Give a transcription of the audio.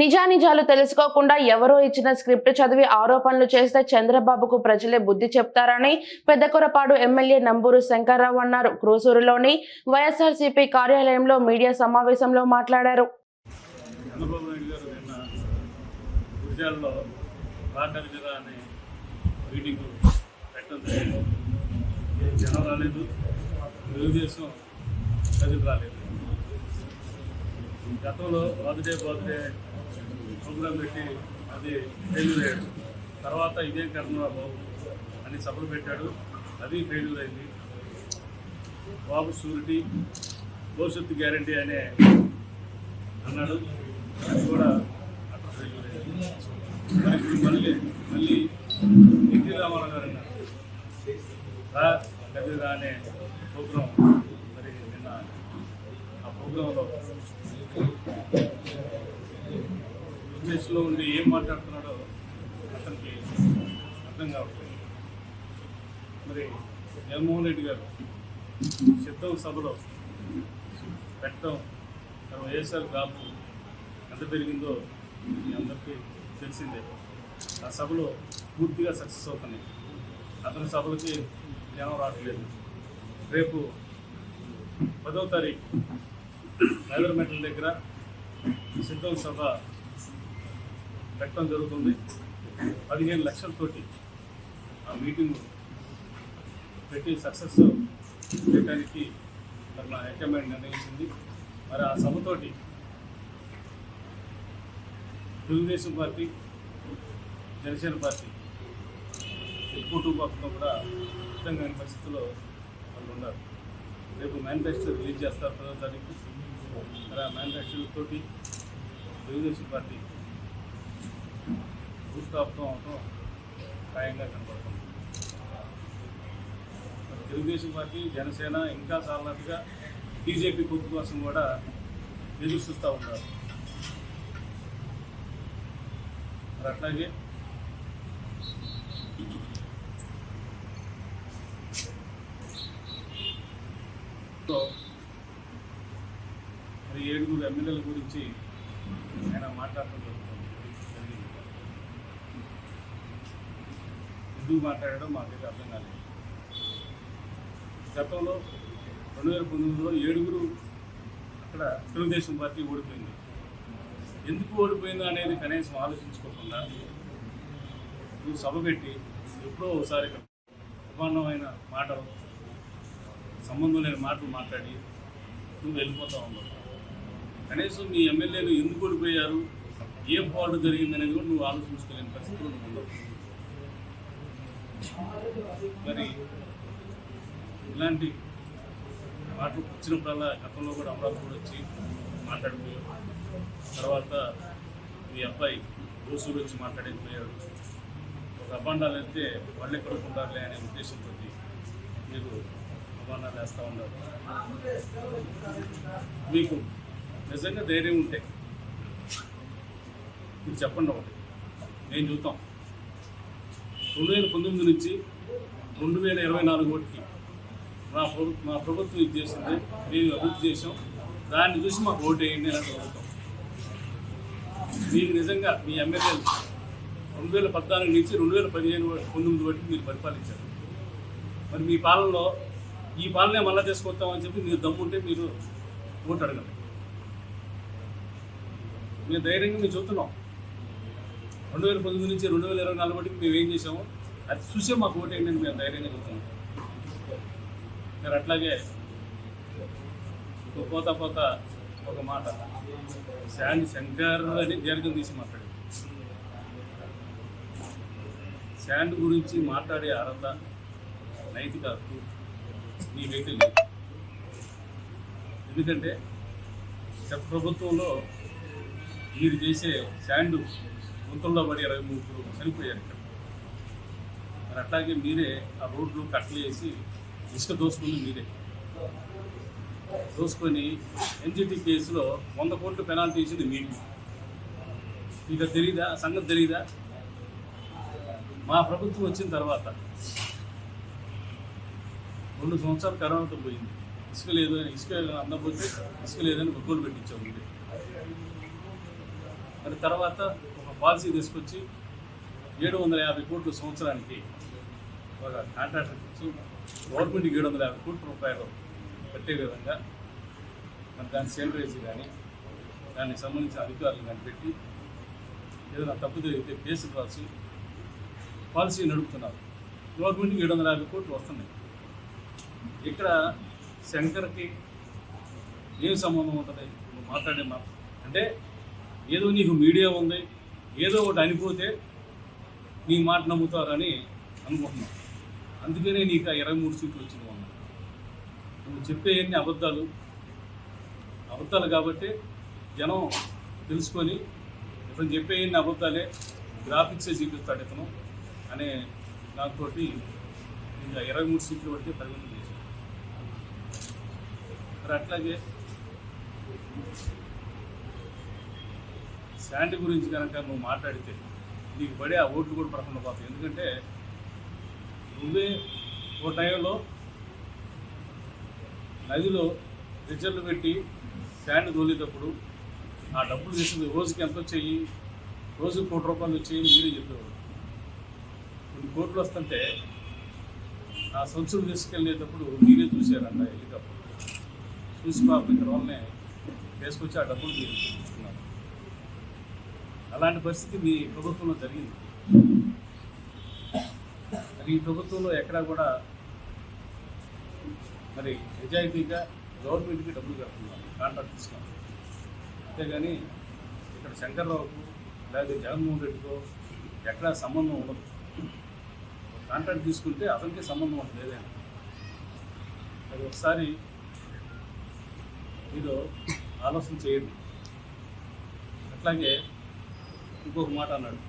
నిజానిజాలు తెలుసుకోకుండా ఎవరో ఇచ్చిన స్క్రిప్ట్ చదివి ఆరోపణలు చేస్తే చంద్రబాబుకు ప్రజలే బుద్ధి చెప్తారని పెద్దకొరపాడు ఎమ్మెల్యే నంబూరు శంకర్రావు అన్నారు. క్రూసూరులోని వైఎస్ఆర్సీపీ కార్యాలయంలో మీడియా సమావేశంలో మాట్లాడారు. అనే మీటింగ్ పెట్టడం జరిగింది. జనం రాలేదు. తెలుగుదేశం ప్రజలు రాలేదు. గతంలో బర్త్డే బర్త్డే ప్రోగ్రాం పెట్టి అది ఫెయిల్యూర్ అయ్యాడు. తర్వాత ఇదేం కర్మ బాబు అని సభలు పెట్టాడు. అది ఫెయిల్యూర్ అయింది. బాబు షూరిటీ భవిష్యత్తు గ్యారంటీ అనే అన్నాడు. అది కూడా అక్కడ ఫెయిల్యూర్ అయింది. మరి ఇప్పుడు మళ్ళీ మళ్ళీ ఎన్టీ రామారావు గారు అన్నారు. రా కదిరా అనే ప్రోగ్రాం మరి నిన్న బిజినెస్లో ఉండి ఏం మాట్లాడుతున్నాడో అతనికి అర్థం కావట్లేదు. మరి జగన్మోహన్ రెడ్డి గారు సిద్ధం సభలో పెట్టడం తన వైఎస్ఆర్ కాపు ఎంత పెరిగిందో మీ అందరికీ తెలిసిందే. ఆ సభలో పూర్తిగా సక్సెస్ అవుతున్నాయి. అతని సభలకి జనం రావట్లేదు. రేపు పదవ తారీఖు మెట్ల దగ్గర సిద్ధం సభ పెట్టడం జరుగుతుంది. పదిహేను లక్షలతోటి ఆ మీటింగ్ పెట్టి సక్సెస్ చేయడానికి మరి మా హైకమాండ్ నిర్ణయించింది. మరి ఆ సభతోటి తెలుగుదేశం పార్టీ జనసేన పార్టీ ఎక్కువ పక్కన కూడా అర్థం కాని పరిస్థితుల్లో వాళ్ళు ఉన్నారు. రేపు మేనిఫెస్టో రిలీజ్ చేస్తారు పదో తారీఖు మరి ఆ తోటి తెలుగుదేశం పార్టీ భూస్థాపితం అవటం ఖాయంగా కనబడుతుంది. తెలుగుదేశం పార్టీ జనసేన ఇంకా చాలన్నట్టుగా బీజేపీ పొత్తు కోసం కూడా ఎదురు చూస్తూ ఉన్నారు. మరి అట్లాగే సో, మరి ఏడుగురు ఎమ్మెల్యేల గురించి ఆయన మాట్లాడటం జరుగుతుంది జరిగింది. ఎందుకు మాట్లాడడం మాకైతే అర్థం కాలేదు. గతంలో రెండు వేల పంతొమ్మిదిలో ఏడుగురు అక్కడ తెలుగుదేశం పార్టీ ఓడిపోయింది. ఎందుకు ఓడిపోయిందో అనేది కనీసం ఆలోచించుకోకుండా నువ్వు సభ పెట్టి ఎప్పుడో ఒకసారి అభిమానమైన మాటలు సంబంధం లేని మాటలు మాట్లాడి నువ్వు వెళ్ళిపోతా ఉన్నావు. కనీసం మీ ఎమ్మెల్యేలు ఎందుకు ఓడిపోయారు? ఏం ఫాల్ట్ జరిగిందనేది కూడా నువ్వు ఆలోచించుకోలేని పరిస్థితులు ఉండవు మరి ఇలాంటి మాటలు వచ్చినప్పుడల్లా గతంలో కూడా అమరావతి కూడా వచ్చి మాట్లాడిపోయారు తర్వాత మీ అబ్బాయి రోజులు వచ్చి మాట్లాడకపోయాడు. ఒక అబాండాలు వెళ్తే ఎక్కడ ఉండాలి అనే ఉద్దేశంతో మీరు అభాండాలు వేస్తూ ఉన్నారు. మీకు నిజంగా ధైర్యం ఉంటే మీరు చెప్పండి ఒకటి. నేను చూద్దాం. రెండు వేల పంతొమ్మిది నుంచి రెండు వేల ఇరవై నాలుగు ఒకటికి మా ప్రభు మా ప్రభుత్వం ఇది చేసింది. మేము అభివృద్ధి చేసాం దాన్ని చూసి మాకు ఓటు వేయండి అని అడుగుతాం. మీకు నిజంగా మీ ఎమ్మెల్యేలు రెండు వేల పద్నాలుగు నుంచి రెండు వేల పదిహేను పంతొమ్మిది వరకు మీరు పరిపాలించారు. మరి మీ పాలనలో ఈ పాలనే మళ్ళా తీసుకొస్తామని చెప్పి మీరు దమ్ముంటే మీరు ఓటు అడగండి. మేము ధైర్యంగా మేము చూస్తున్నాం రెండు వేల పంతొమ్మిది నుంచి రెండు వేల ఇరవై నాలుగు వరకు మేము ఏం చేసాము అది చూసే మాకు ఓటు వేయండి మేము ధైర్యంగా చూస్తున్నాం మీరు అట్లాగే పోతా పోతా ఒక మాట. శాండ్ శంకర్ అని దీర్ఘం తీసి మాట్లాడి శాండ్ గురించి మాట్లాడే అర్హత నైతిక హక్కు మీ వ్యక్తి ఎందుకంటే గత ప్రభుత్వంలో మీరు చేసే శాండ్ గుంతల్లో పడి ఇరవై ముగ్గురు చనిపోయారు. ఇక్కడ మరి అట్లాగే మీరే ఆ రోడ్లు కట్లు వేసి ఇసుక దోసుకుంది మీరే. దోసుకొని ఎన్జిటి కేసులో వంద కోట్లు పెనాల్టీ ఇచ్చింది మీకు. మీకు తెలియదా సంగతి తెలియదా మా ప్రభుత్వం వచ్చిన తర్వాత రెండు సంవత్సరాలు కరోనాతో పోయింది. ఇసుక లేదు అని ఇసుక అందకపోతే ఇసుక లేదని ఒక్కలు పెట్టించాం మీరే మరి తర్వాత ఒక పాలసీ తీసుకొచ్చి ఏడు వందల యాభై కోట్లు సంవత్సరానికి ఒక కాంట్రాక్టర్ ఇచ్చి గవర్నమెంట్కి ఏడు వందల యాభై కోట్ల రూపాయలు పెట్టే విధంగా మరి దాని సేలరేజీ కానీ దానికి సంబంధించిన అధికారులు కానీ పెట్టి ఏదైనా తప్పు జరిగితే కేసులు రాసి పాలసీ నడుపుతున్నారు. గవర్నమెంట్కి ఏడు వందల యాభై కోట్లు వస్తున్నాయి. ఇక్కడ శంకర్కి ఏం సంబంధం ఉంటుంది? నువ్వు మాట్లాడే మాట అంటే ఏదో నీకు మీడియా ఉంది ఏదో ఒకటి అనిపోతే నీ మాట నమ్ముతారని అనుకుంటున్నాను. అందుకనే నీకు ఆ ఇరవై మూడు సీట్లు వచ్చింది మొన్న. నువ్వు చెప్పే ఎన్ని అబద్ధాలు అబద్ధాలు కాబట్టి జనం తెలుసుకొని ఇతను చెప్పే ఎన్ని అబద్ధాలే గ్రాఫిక్సే చూపిస్తాడు ఇతను అనే దాంతో ఇంకా ఇరవై మూడు సీట్లు పడితే పరిమితం చేశాడు. మరి అట్లాగే శాంతి గురించి కనుక నువ్వు మాట్లాడితే నీకు పడే ఆ ఓట్లు కూడా పడకుండా పోతాయి ఎందుకంటే నువ్వే ఓ టైంలో నదిలో రిజర్లు పెట్టి శాండ్ తోలేటప్పుడు ఆ డబ్బులు తీసుకుని రోజుకి ఎంత వచ్చాయి? రోజు కోటి రూపాయలు వచ్చాయి మీరే చెప్పేవాడు కొన్ని కోట్లు వస్తుంటే ఆ సంచులు తీసుకెళ్ళేటప్పుడు మీరే చూశారంట వెళ్ళేటప్పుడు చూసి పాపం ఇక్కడ వాళ్ళనే వేసుకొచ్చి ఆ డబ్బులు మీరు అలాంటి పరిస్థితి మీ ప్రభుత్వంలో జరిగింది. మరి ఈ ప్రభుత్వంలో ఎక్కడా కూడా మరి నిజాయితీగా గవర్నమెంట్కి డబ్బులు కడుతున్నారు కాంట్రాక్ట్ తీసుకున్నారు. అంతేగాని ఇక్కడ శంకర్రావుకు లేదా జగన్మోహన్ రెడ్డితో ఎక్కడా సంబంధం ఉండదు. కాంట్రాక్ట్ తీసుకుంటే అతనికి సంబంధం ఉండదు ఏదైనా. అది ఒకసారి మీరు ఆలోచన చేయండి. అట్లాగే ఇంకొక మాట అన్నాడు.